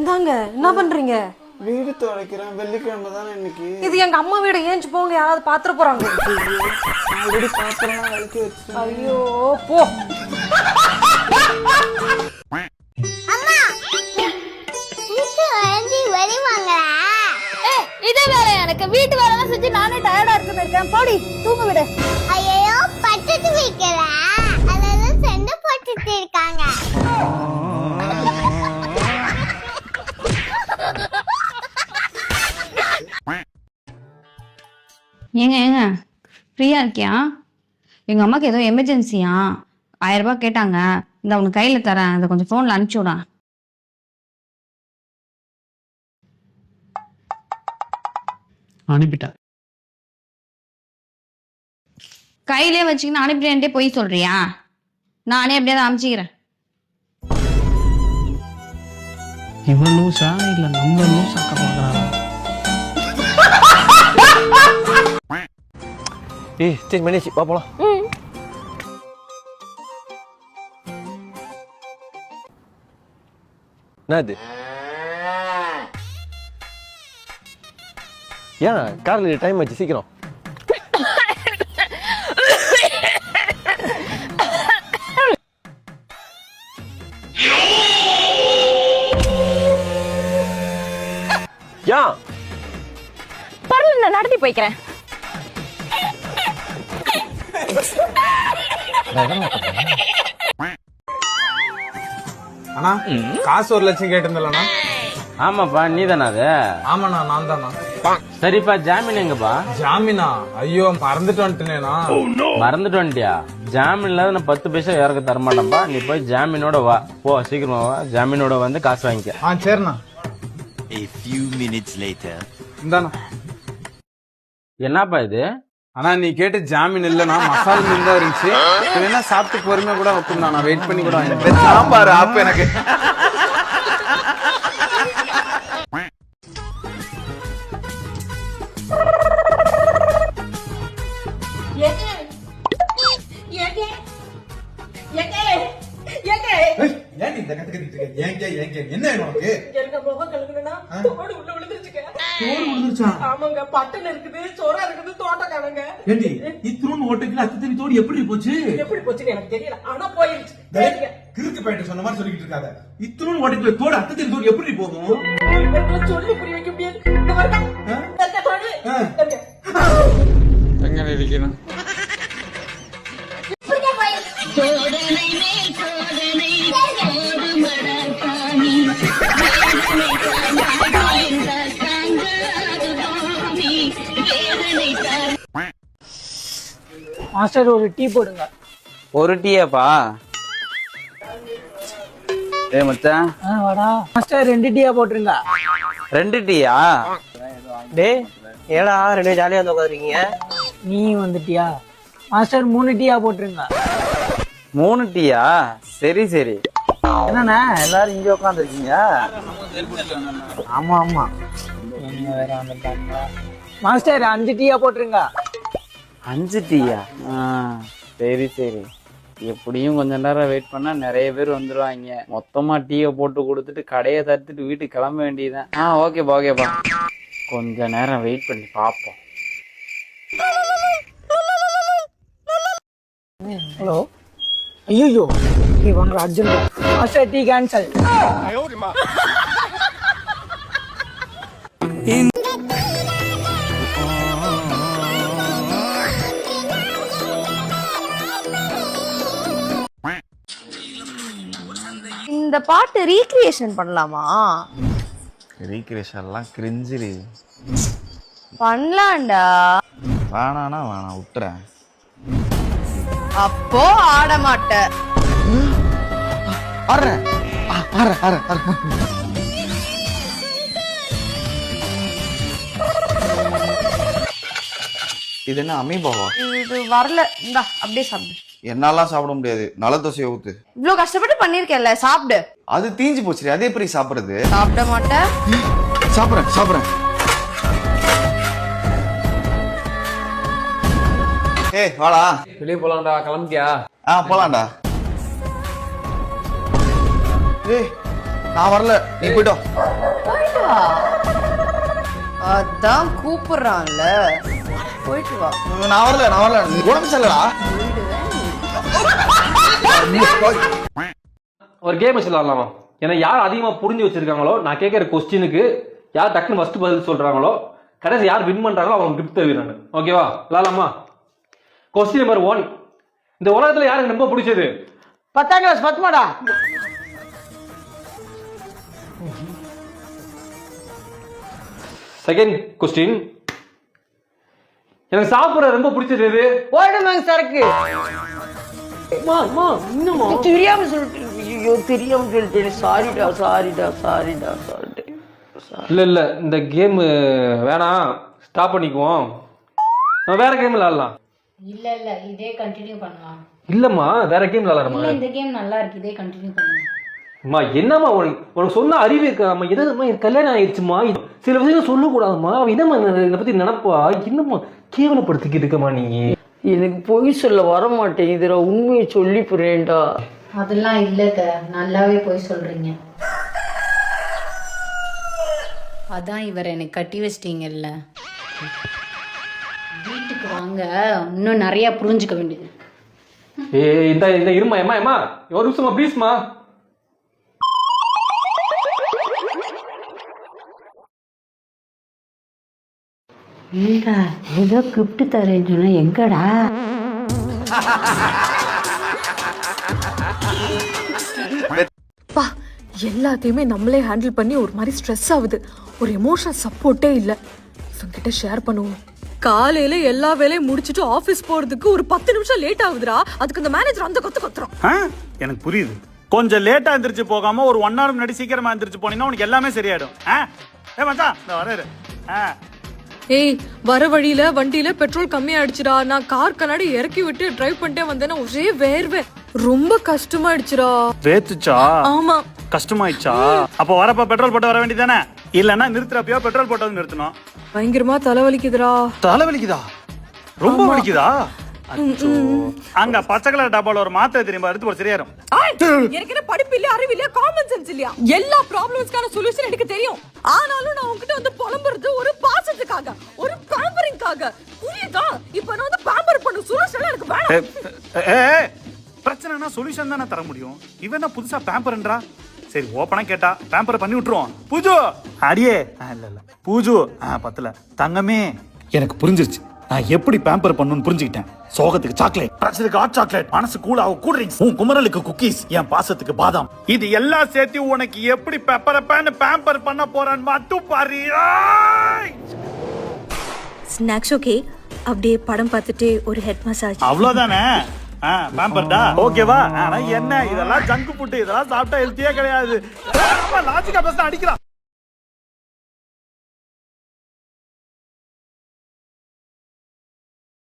இந்தாங்க என்ன பண்றீங்க? வீடு துடைக்கிறேன் வெள்ளிக்கிழமை தானே இன்னைக்கு. இது எங்க அம்மா வீடு ஏஞ்சி போங்க யாராவது பாத்துற போறாங்க. ஆல்ரெடி பாத்திரம் விளக்கி வச்சு ஐயோ போ. இதே வேலை எனக்கு. வீட்டு வேலைலாம் செஞ்சு நானே டயர்டா இருக்கு இருக்கேன். போடி தூங்க விடு. ஐயோ பட்டத்து வைக்கல அதெல்லாம் சண்டை போட்டுட்டு இருக்காங்க. ஏங்க ஏங்க ஃப்ரீயாக இருக்கியா? எங்கள் அம்மாவுக்கு ஏதோ எமர்ஜென்சியா ஆயிரம் ரூபாய் கேட்டாங்க. இந்த அவனுக்கு கையில் தரேன். அதை கொஞ்சம் ஃபோனில் அனுப்பிச்சி விடா. அனுப்பிட்டேன் கையிலே வச்சுக்கின்னு அனுப்பிட்டேன்ட்டே போய் சொல்றியா? நானே எப்படியாவது அனுப்பிச்சிக்கிறேன் இவன் லூசா? இல்ல நம்ம சேஞ்ச் பண்ணியாச்சு வா போலாம் என்னது ஏன் கார்ல டைம் ஆச்சு சீக்கிரம் ஏன் பரவாயில்ல நான் நடத்தி போய்க்கிறேன். அண்ணா காசு ஒரு லட்சம் கேட்டிருந்தலண்ணா. ஆமாப்பா நீ தானே அது? ஆமாண்ணா நான் தானா சரிப்பா ஜாமீன் எங்கப்பா? ஜாமீனா? ஐயோ மறந்துட்டு வந்துட்டேனேண்ணா. மறந்துட்டு வந்துட்டியா? ஜாமீன் இல்லாத நான் பத்து பைசா யாருக்கு தரமாட்டேன்ப்பா. நீ போய் ஜாமீனோட வா. போ சீக்கிரமா வா. ஜாமீனோட வந்து காசு வாங்கிக்க. ஆ சரிண்ணா. A few minutes later. இந்தாண்ணா. என்னப்பா இது? அண்ணா நீ கேட்டு ஜாமீன் இல்லைண்ணா மசாலா மீன் தான் இருந்துச்சு. வேணா சாப்பிட்டு பொறுமையா கூட வைக்கணும் நான் வெயிட் பண்ணி கூட வாங்கிட்டேன் சாம்பார் ஆப் எனக்கு. என்ன வேணும் உனக்கு? தோடு விழுந்துருச்சா ஆமாங்க பட்டன் இருக்குது சோறா இருக்குது தோட்டம் காணுங்க ஏண்டி இத்தினு ஓட்டுக்குள்ள அத்து தண்ணி தோடு எப்படி போச்சு? எப்படி போச்சுன்னு எனக்கு தெரியல. ஆனா போயிருச்சு. கிறுக்கு பையன் சொன்ன மாதிரி சொல்லிக்கிட்டு இருக்காத. இத்தினு ஓட்டுக்குள்ள தோடு அத்து தண்ணி தோடு எப்படி போகும்? சொல்லி புரிய வைக்க முடியாது. எங்க மாஸ்டர் ஒரு டீ போடுங்க. ஒரு டீயாப்பா? ஏ மச்சான். ஆ வாடா. மாஸ்டர் ரெண்டு டீயா போட்டுருங்க. ரெண்டு டீயா? டேய் ஏடா ரெண்டு ஜாலியா வந்து உட்காந்துருக்கீங்க நீ வந்துட்டியா மாஸ்டர் மூணு டீயா போட்டுருங்க. மூணு டீயா? சரி சரி. என்னண்ணா எல்லாரும் இங்க உட்காந்துருக்கீங்க ஆமா ஆமா. மாஸ்டர் அஞ்சு டீயா போட்டுருங்க. அஞ்சு டீயா ஆ, சரி சரி. எப்படியும் கொஞ்ச நேரம் வெயிட் பண்ணா நிறைய பேர் வந்துருவாங்க. மொத்தமா டீயை போட்டு கொடுத்துட்டு கடையை தடுத்துட்டு வீட்டுக்கு கிளம்ப வேண்டியதுதான். ஆ ஓகேப்பா ஓகேப்பா கொஞ்ச நேரம் வெயிட் பண்ணி பார்ப்போம். ஹலோ ஐயோ டீ வாங்க அர்ஜென்ட் மாஸ்டர் டீ கேன்சல் இந்த பாட்டு ரீக்ரியேஷன் பண்ணலாமா? ரீக்ரேஷன்லாம் கிரிஞ்சிரு பண்ணலாம்டா. வேணானா வேணாம் விட்டுறேன். அப்போ ஆட மாட்டேன். ஆடுறேன் ஆடுறேன். இது என்ன அமீபாவா? இது வரல. இந்தா அப்படியே சாப்பிடு. என்னாலாம் சாப்பிட முடியாது. நல்ல தோசையை ஊத்து. இவ்ளோ கஷ்டப்பட்டு பண்ணிருக்கேன்ல சாப்பிடு. அது தீஞ்சு போச்சு அதே எப்படி சாப்பிடுறது? சாப்பிட மாட்டேன். சாப்பிடுறேன் சாப்பிடுறேன். ஏய் வாடா. வெளியே போலாம்டா கிளம்பிட்டியா? ஆ போலாம்டா. ஏய் நான் வரல. நீ போயிட்டோ போயிட்டு வா. அதான் கூப்பிடுறான்ல. போயிட்டு வா. நான் வரல நான் வரல. நீ உடம்பு சரியில்லடா. ஒரு கேம் வச்சு விளாடலாமா ஏன்னா யார் அதிகமாக புரிஞ்சு வச்சிருக்காங்களோ நான் கேட்குற கொஸ்டினுக்கு யார் டக்குன்னு ஃபர்ஸ்ட் பதில் சொல்றாங்களோ கடைசி யார் வின் பண்றாங்களோ அவங்க கிஃப்ட் தருவேன் நான். ஓகேவா விளாடலாமா? கொஸ்டின் நம்பர் ஒன் இந்த உலகத்துல யாருக்கு ரொம்ப பிடிச்சது? பத்தாம் கிளாஸ் பத்துமாடா செகண்ட் கொஸ்டின் எனக்கு சாப்பிட ரொம்ப பிடிச்சது எது? ஓடுமாங்க சரக்கு. இன்னுமா? தெரியாம சொல்லிட்டு ஐயோ தெரியாம சொல்லிட்டேன். சாரிடா சாரிடா சாரிடா சாரிடா இல்ல இல்ல இந்த கேம் வேணாம் ஸ்டாப் பண்ணிக்குவோம். நம்ம வேற கேம் விளாடலாம் இல்ல இல்ல இதே கண்டினியூ பண்ணலாம். இல்லம்மா வேற கேம் விளாடலாமா இந்த கேம் நல்லா இருக்கு இதே கண்டினியூ பண்ணலாம். அம்மா என்னம்மா உனக்கு உனக்கு சொன்ன அறிவு இருக்காம்மா எதாவதுமா எனக்கு கல்யாணம் ஆயிடுச்சுமா சில விஷயங்கள் சொல்லக்கூடாதும்மா. அவ என்னம்மா இதை பத்தி நினைப்பா? என்னம்மா கேவலப்படுத்திக்கிட்டு இருக்கம்மா நீ? எனக்கு பொய் சொல்ல வர மாட்டேங்குதுடா உண்மையை சொல்லி புரியேன்டா அதெல்லாம் இல்லக்க நல்லாவே போய் சொல்றீங்க. அதான் இவர் எனக்கு கட்டி வச்சிட்டீங்கல்ல. வீட்டுக்கு வாங்க. இன்னும் நிறைய புரிஞ்சுக்க வேண்டியது. ஏ இந்த இந்த இருமா ஏமா ஏமா. ஒரு நிமிஷமா ப்ளீஸ்மா ஏதோ கிஃப்ட் தரேன்னு சொன்னா எங்கடா? பா எல்லாத்தையுமே நம்மளே ஹேண்டில் பண்ணி ஒரு மாதிரி ஸ்ட்ரெஸ் ஆகுது. ஒரு எமோஷனல் சப்போர்ட்டே இல்ல. இவங்கிட்ட ஷேர் பண்ணுவோம். காலையில எல்லா வேலையும் முடிச்சிட்டு ஆபீஸ் போறதுக்கு ஒரு பத்து நிமிஷம் லேட் ஆகுதுடா. அதுக்கு இந்த மேனேஜர் அந்த கொத்து கொத்துறோம் எனக்கு புரியுது. கொஞ்சம் லேட்டா எந்திரிச்சு போகாம ஒரு ஒன் ஹவர் முன்னாடி சீக்கிரமா எந்திரிச்சு போனீங்கன்னா உனக்கு எல்லாமே சரியாயிடும். ஆ? ஏ மச்சான் இந்த வராரு ஆ ஏய் வர வழியில வண்டியில பெட்ரோல் கம்மியாயிடுச்சுடா. நான் கார் கண்ணாடி இறக்கி விட்டு டிரைவ் பண்ணிட்டே வந்தேன்னா ஒரே வேர்வை. ரொம்ப கஷ்டமாயிடுச்சுடா. வேத்துச்சா ஆமா. கஷ்டமாயிடுச்சா? அப்ப வரப்ப பெட்ரோல் போட்டு வர வேண்டியதானே இல்லன்னா நிறுத்துறப்பயோ பெட்ரோல் போட்டு வந்து நிறுத்தணும். பயங்கரமா தலைவலிக்குதுடா. தலை வலிக்குதா ரொம்ப வலிக்குதா. அங்க பச்சை கலர் டப்பால ஒரு மாத்திரை தெரியுமா எடுத்து போட சரியாயிரும். என்ன படிப்பு இல்லையா அறிவு இல்லையா காமன் சென்ஸ் இல்லையா? எல்லா ப்ராப்ளம்ஸ்க்கான சொல்யூஷன் எனக்கு தெரியும். ஆனாலும் நான் உன்கிட்ட வந்து புலம்புறது ஒரு பாசத்துக்காக ஒரு பேம்பரிங்காக புரியுதா? இப்ப நான் வந்து பேம்பர் பண்ண சொல்யூஷன் எனக்கு வேணாம். பிரச்சனைனா சொல்யூஷன் தானே தர முடியும். இவன் என்ன புதுசா பேம்பர்ன்றா சரி ஓப்பனா கேட்டா பேம்பர் பண்ணி விட்டுருவோம். பூஜு! அடியே. ஆ, இல்ல இல்ல. பூஜு! ஆ, பத்தல. தங்கமே எனக்கு புரிஞ்சிருச்சு. நான் எப்படி பேம்பர் பண்ணணும்னு புரிஞ்சுக்கிட்டேன். சோகத்துக்கு சாக்லேட் பிரச்சனைக்கு ஹாட் சாக்லேட் மனசு கூலாக கூல் ட்ரிங்க்ஸ் உன் குமரலுக்கு குக்கீஸ் என் பாசத்துக்கு பாதாம். இது எல்லாம் சேர்த்து உனக்கு எப்படி பெப்பர பேன் பேம்பர் பண்ண போறேன்னு மட்டும் பாரு! ஸ்நாக்ஸ் ஓகே அப்படியே படம் பார்த்துட்டு ஒரு ஹெட் மசாஜ் அவ்வளவுதானே? பேம்பர்டா ஓகேவா ஆனா என்ன? இதெல்லாம் ஜங்க் ஃபுட் இதெல்லாம் சாப்பிட்டா ஹெல்த்தியே கிடையாது. லாஜிக்கா பேச அடிக்கிறான்